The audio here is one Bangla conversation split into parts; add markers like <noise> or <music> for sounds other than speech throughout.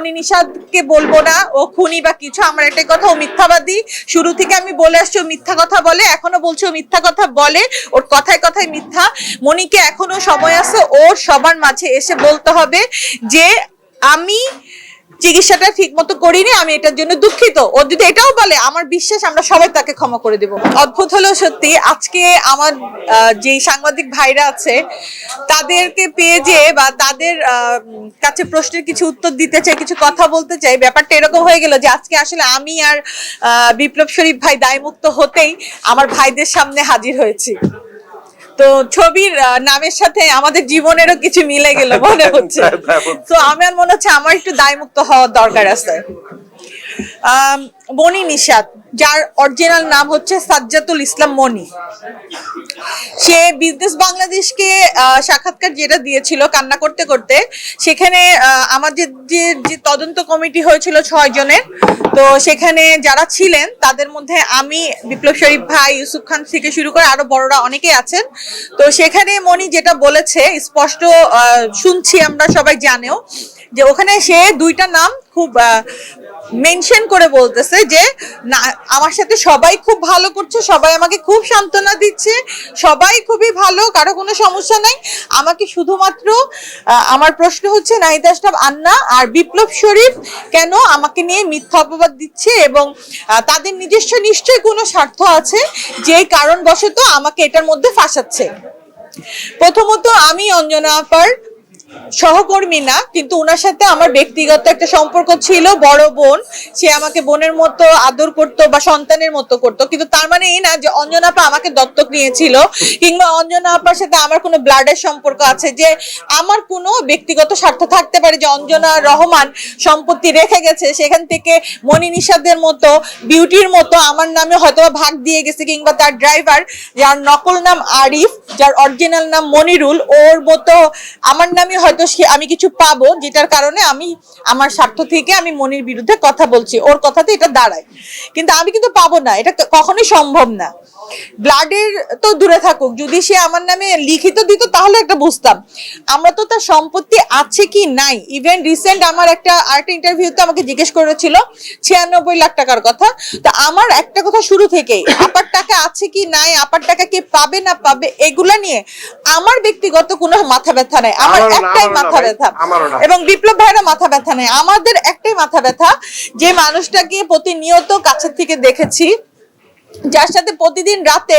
মনি নিষাদকে বলব না, ও খুনি বা কিছু, আমার একটা কথা, ও মিথ্যাবাদী। শুরু থেকে আমি বলে আসছি, ও মিথ্যা কথা বলে, এখনও বলছে ও মিথ্যা কথা বলে, ওর কথায় কথায় মিথ্যা। মনিকে এখনও সময় আছে, ওর সবার মাঝে এসে বলতে হবে যে, আমি চিকিৎসাটা ঠিক মতো করিনি, আমি এটার জন্য দুঃখিত। ও যদি এটাও বলে, আমার বিশ্বাস আমরা সবাই তাকে ক্ষমা করে দেব। অদ্ভুত হলেও সত্যি, আজকে আমার যে সাংবাদিক ভাইরা আছে, তাদেরকে পেয়ে যে বা তাদের কাছে প্রশ্নের কিছু উত্তর দিতে চাই, কিছু কথা বলতে চাই, ব্যাপারটা এরকম হয়ে গেল যে আজকে আসলে আমি আর বিপ্লব শরীফ ভাই দায়মুক্ত হতেই আমার ভাইদের সামনে হাজির হয়েছি। তো ছবির নামের সাথে আমাদের জীবনেরও কিছু মিলে গেল মনে হচ্ছে। <laughs> তো আমার মনে হচ্ছে আমার একটু দায়মুক্ত হওয়ার দরকার আছে। বনি নিষাদ যার অরিজিনাল নাম হচ্ছে সাজ্জাতুল ইসলাম মনি। সে বিজনেস বাংলাদেশকে সাক্ষাৎকার যেটা দিয়েছিল কান্না করতে করতে, সেখানে আমাদের যে যে তদন্ত কমিটি হয়েছিল ছয় জনের, তো সেখানে যারা ছিলেন, তাদের মধ্যে আমি, বিপ্লব শরীফ ভাই, ইউসুফ খান থেকে শুরু করে আরও বড়রা অনেকেই আছেন। তো সেখানে মনি যেটা বলেছে, স্পষ্ট শুনছি আমরা সবাই জানেও, যে ওখানে সে দুইটা নাম খুব মেনশন করে বলতেছে যে, না, আমার সাথে সবাই খুব ভালো করছে, সবাই আমাকে খুব সান্ত্বনা দিচ্ছে, সবাই খুবই ভালো, কারও কোনো সমস্যা নাই। আমাকে শুধুমাত্র আমার প্রশ্ন হচ্ছে, নাহিদ আশরাফ, আন্না আর বিপ্লব শরীফ কেন আমাকে নিয়ে মিথ্যা অপবাদ দিচ্ছে এবং তাদের নিজস্ব নিশ্চয়ই কোনো স্বার্থ আছে যে কারণবশত আমাকে এটার মধ্যে ফাঁসাচ্ছে? প্রথমত আমি অঞ্জনা আপার সহকর্মী না কিন্তু ওনার সাথে আমার ব্যক্তিগত একটা সম্পর্ক ছিল, বড় বোন। সে আমাকে বোনের মতো আদর করতো বা সন্তানের মতো করতো। কিন্তু তার মানে এই না যে অঞ্জনা আপা আমাকে দত্তক নিয়েছিল, কিংবা অঞ্জনা আপার সাথে আমার কোনো ব্লাডের সম্পর্ক আছে, যে আমার কোনো ব্যক্তিগত স্বার্থ থাকতে পারে যে অঞ্জনা রহমান সম্পত্তি রেখে গেছে, সেখান থেকে মনি নিষাদের মতো, বিউটির মতো আমার নামে হয়তো ভাগ দিয়ে গেছে, কিংবা তার ড্রাইভার, যার নকল নাম আরিফ, যার অরিজিনাল নাম মনিরুল, ওর মতো আমার নামে হয়তো সে- আমি কিছু পাবো যেটার কারণে আমি আমার স্বার্থ থেকে আমি মনির বিরুদ্ধে কথা বলছি। ওর কথাতে এটা দাঁড়ায়। কিন্তু আমি কিন্তু পাবো না। এটা কখনোই সম্ভব না। ব্লাডের তো দূরে থাকুক যদি সে আমার নামে লিখিত দিত তাহলে একটা বুঝতাম। আমরা তো তার সম্পত্তি আছে কি নাই? ইভেন রিসেন্ট আমার একটা আরেকটা ইন্টারভিউতে আমাকে জিজ্ঞেস করেছিল ছিয়ানব্বই লাখ টাকার কথা। তা আমার একটা কথা শুরু থেকেই আপার টাকা আছে কি নাই আপার টাকা কে পাবে না পাবে এগুলা নিয়ে আমার ব্যক্তিগত কোনো মাথা ব্যথা নাই। আমার একটাই মাথা ব্যথা। এবং বিপ্লব ভাইয়ের মাথা ব্যথা নেই। আমাদের একটাই মাথা ব্যথা যে মানুষটাকে প্রতিনিয়ত কাছের থেকে দেখেছি যার সাথে প্রতিদিন রাতে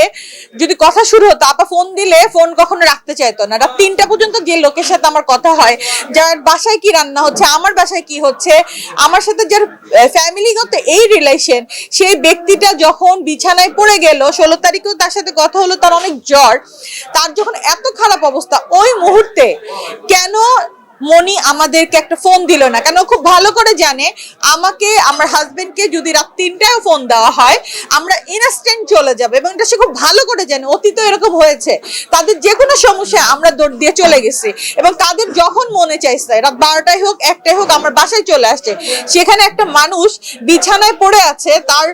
যদি কথা শুরু হতো, আপা ফোন দিলে ফোন কখনো রাখতে চাইতো না। রাত তিনটা পর্যন্ত যে লোকের সাথে আমার কথা হয়, যার বাসায় কি রান্না হচ্ছে, আমার বাসায় কি হচ্ছে, আমার সাথে যার ফ্যামিলিগত এই রিলেশন সেই ব্যক্তিটা যখন বিছানায় পড়ে গেল, ষোলো তারিখেও তার সাথে কথা হলো, তার অনেক জ্বর, তার যখন এত খারাপ অবস্থা, ওই মুহূর্তে কেন মনি আমাদেরকে একটা ফোন দিল না। কেন? খুব ভালো করে জানে। আমাকে, আমার হাজবেন্ডকে যদি রাত তিনটায় ফোন দেওয়া হয়, আমরা ইনস্ট্যান্ট চলে যাবে। এবং এটা সে খুব ভালো করে জানে। অতীত এরকম হয়েছে। তাদের যে কোনো সমস্যায় আমরা দৌড় দিয়ে চলে গেছি। এবং তাদের যখন মনে চাইছে, রাত বারোটায় হোক একটাই হোক, আমার বাসায় চলে আসছে। সেখানে একটা মানুষ বিছানায় পড়ে আছে, তার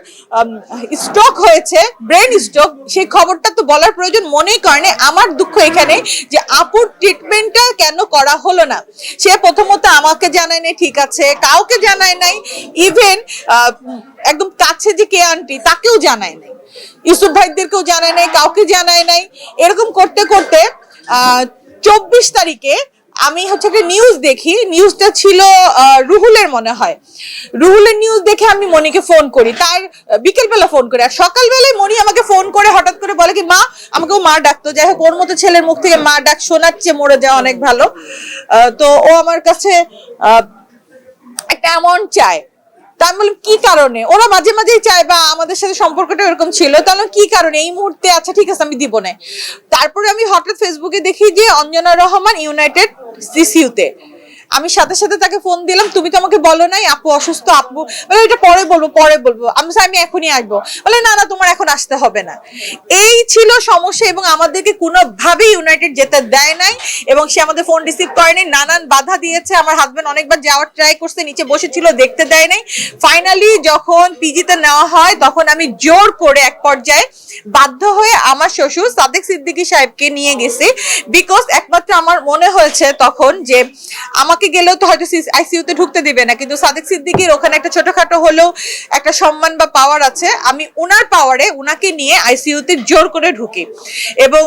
স্ট্রোক হয়েছে ব্রেন স্ট্রোক সেই খবরটা তো বলার প্রয়োজন মনেই করেনি আমার দুঃখ এখানে যে আপুর ট্রিটমেন্টটা কেন করা হলো না। সে প্রথমত আমাকে জানায় নাই, ঠিক আছে, কাউকে জানায় নাই ইভেন একদম কাছে যে কে আন্টি তাকেও জানায় নাই। ইউসুফ ভাইদেরকেও জানায় নাই, কাউকে জানায় নাই। এরকম করতে করতে, আহ, চব্বিশ তারিখে আমি হচ্ছে কি নিউজ দেখি নিউজটা ছিল রুহুলের মনে হয়। রুহুলের নিউজ দেখে আমি মনিকে ফোন করি তার বিকেলবেলা ফোন করি। আর সকালবেলায় মনি আমাকে ফোন করে, হঠাৎ করে বলে কি, মা, আমাকে ও মা ডাকতো। যাই হোক, ওর মতো ছেলের মুখ থেকে মা ডাক শোনাচ্ছে, মরে যাওয়া অনেক ভালো। তো ও আমার কাছে একটা অ্যামাউন্ট চায়। তা আমি বললাম কি কারণে? ওরা মাঝে মাঝেই চায়, বা আমাদের সাথে সম্পর্কটা এরকম ছিল তাহলে কি কারণে? এই মুহূর্তে আচ্ছা ঠিক আছে, আমি দিব না। তারপরে আমি হঠাৎ ফেসবুকে দেখি যে, অঞ্জনা রহমান ইউনাইটেড সিসিউতে আমি সাথে সাথে তাকে ফোন দিলাম, তুমি তো আমাকে বলো নাই, আপু অসুস্থ, আপু। বলে, এটা পরে বলব পরে বলব। আমি আমি এখনই আসব। বলে, না না, তোমার এখন আসতে হবে না। এই ছিল সমস্যা এবং আমাদেরকে কোনোভাবেই ইউনাইটেড যেতে দেয় নাই এবং সে আমাদের ফোন রিসিভ করেনি। নানান বাধা দিয়েছে। আমার হাজবেন্ড অনেকবার যাওয়ার ট্রাই করছে, নিচে বসেছিল, দেখতে দেয় নাই। ফাইনালি যখন পিজিতে নেওয়া হয়, তখন আমি জোর করে এক পর্যায়ে বাধ্য হয়ে আমার শ্বশুর সাদেক সিদ্দিকী সাহেবকে নিয়ে গেছি। বিকজ একমাত্র আমার মনে হয়েছে তখন যে, আমাকে আমাকে গেলেও তো হয়তো আইসিইউতে ঢুকতে দিবে না, কিন্তু সাদেক সিদ্দিকির ওখানে একটা ছোটখাটো হলেও একটা সম্মান বা পাওয়ার আছে। আমি ওনার পাওয়ারে ওনাকে নিয়ে আইসিইউতে জোর করে ঢুকি। এবং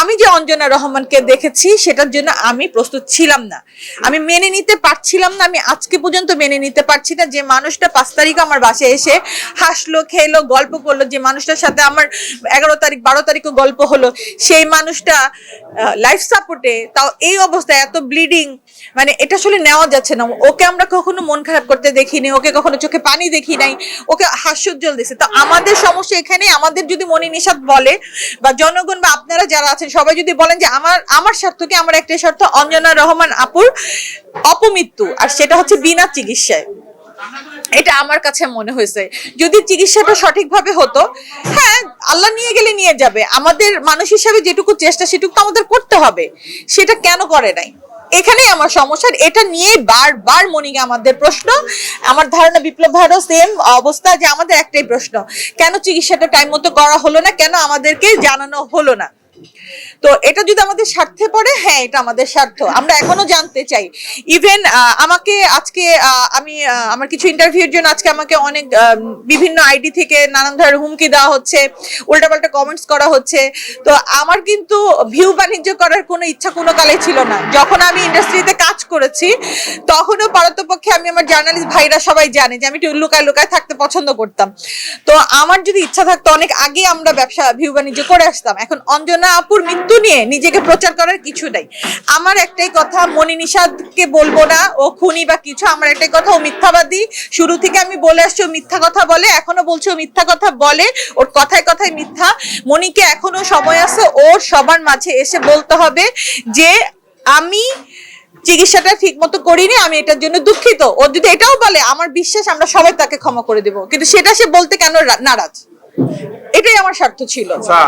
আমি যে অঞ্জনা রহমানকে দেখেছি, সেটার জন্য আমি প্রস্তুত ছিলাম না। আমি মেনে নিতে পারছিলাম না, আমি আজকে পর্যন্ত মেনে নিতে পারছি না। যে মানুষটা পাঁচ তারিখ আমার বাসায় এসে হাসলো, খেলো, গল্প করল, যে মানুষটার সাথে আমার এগারো তারিখ, বারো তারিখও গল্প হলো, সেই মানুষটা লাইফ সাপোর্টে তাও এই অবস্থায় এত ব্লিডিং মানে এটা আসলে নেওয়া যাচ্ছে না। ওকে আমরা কখনো মন খারাপ করতে দেখিনি, ওকে কখনো চোখে পানি দেখি নাই, ওকে হাস্যোজ্জ্বল দিছে তো আমাদের সমস্যা এখানে আমাদের যদি মনে নিষাদ বলে, বা জনগণ বা আপনারা যারা আছেন সবাই যদি বলেন যে আমার আমার স্বার্থকে আমার একটাই স্বার্থ, অঞ্জনা রহমান আপুর অপমৃত্যু। আর সেটা হচ্ছে বিনা চিকিৎসায়। এটা আমার কাছে মনে হয়েছে। যদি চিকিৎসাটা সঠিকভাবে হতো হ্যাঁ আল্লাহ নিয়ে গেলে নিয়ে যাবে। আমাদের মানুষ হিসাবে যেটুকু চেষ্টা, সেটুকু তো আমাদের করতে হবে। সেটা কেন করে নাই? এখানেই আমার সমস্যা আর এটা নিয়ে বারবার মনিকে আমাদের প্রশ্ন। আমার ধারণা, বিপ্লব ভাইরও সেম অবস্থা যে আমাদের একটাই প্রশ্ন। কেন চিকিৎসাটা টাইম মতো করা হলো না? কেন আমাদেরকে জানানো হলো না? তো এটা যদি আমাদের স্বার্থে পড়ে হ্যাঁ এটা আমাদের স্বার্থ। আমরা এখনও জানতে চাই। ইভেন আমাকে আজকে আমি আমার কিছু ইন্টারভিউর জন্য আজকে আমাকে অনেক বিভিন্ন আইডি থেকে নানান ধরনের হুমকি দেওয়া হচ্ছে, উল্টাপাল্টা কমেন্টস করা হচ্ছে। তো আমার কিন্তু ভিউ বাণিজ্য করার কোনো ইচ্ছা কোনো কালে ছিল না। যখন আমি ইন্ডাস্ট্রিতে কাজ করেছি, তখনও পারতপক্ষে আমি আমার জার্নালিস্ট ভাইরা সবাই জানে যে আমি একটু লুকায় লুকায় থাকতে পছন্দ করতাম। তো আমার যদি ইচ্ছা থাকতো, অনেক আগে আমরা ব্যবসা ভিউ বাণিজ্য করে আসতাম। এখন অঞ্জনা আপুর মৃত্যু নিয়ে নিজেকে প্রচার করার কিছু নাই। আমার একটাই কথা মনি নিষাদকে বলব না, ও খুনি বা কিছু, আমার একটাই কথা, ও মিথ্যাবাদী। শুরু থেকে আমি বলে আসছি, ও মিথ্যা কথা বলে, এখনও বলছে ও মিথ্যা কথা বলে, ওর কথায় কথায় মিথ্যা। মনিকে এখনও সময় আছে, ওর সবার মাঝে এসে বলতে হবে যে, আমি চিকিৎসাটা ঠিক মতো করিনি, আমি এটার জন্য দুঃখিত। ও যদি এটাও বলে, আমার বিশ্বাস, আমরা সবাই তাকে ক্ষমা করে দেব। কিন্তু সেটা সে বলতে কেন নারাজ? এটাই আমার স্বার্থ ছিল। আচ্ছা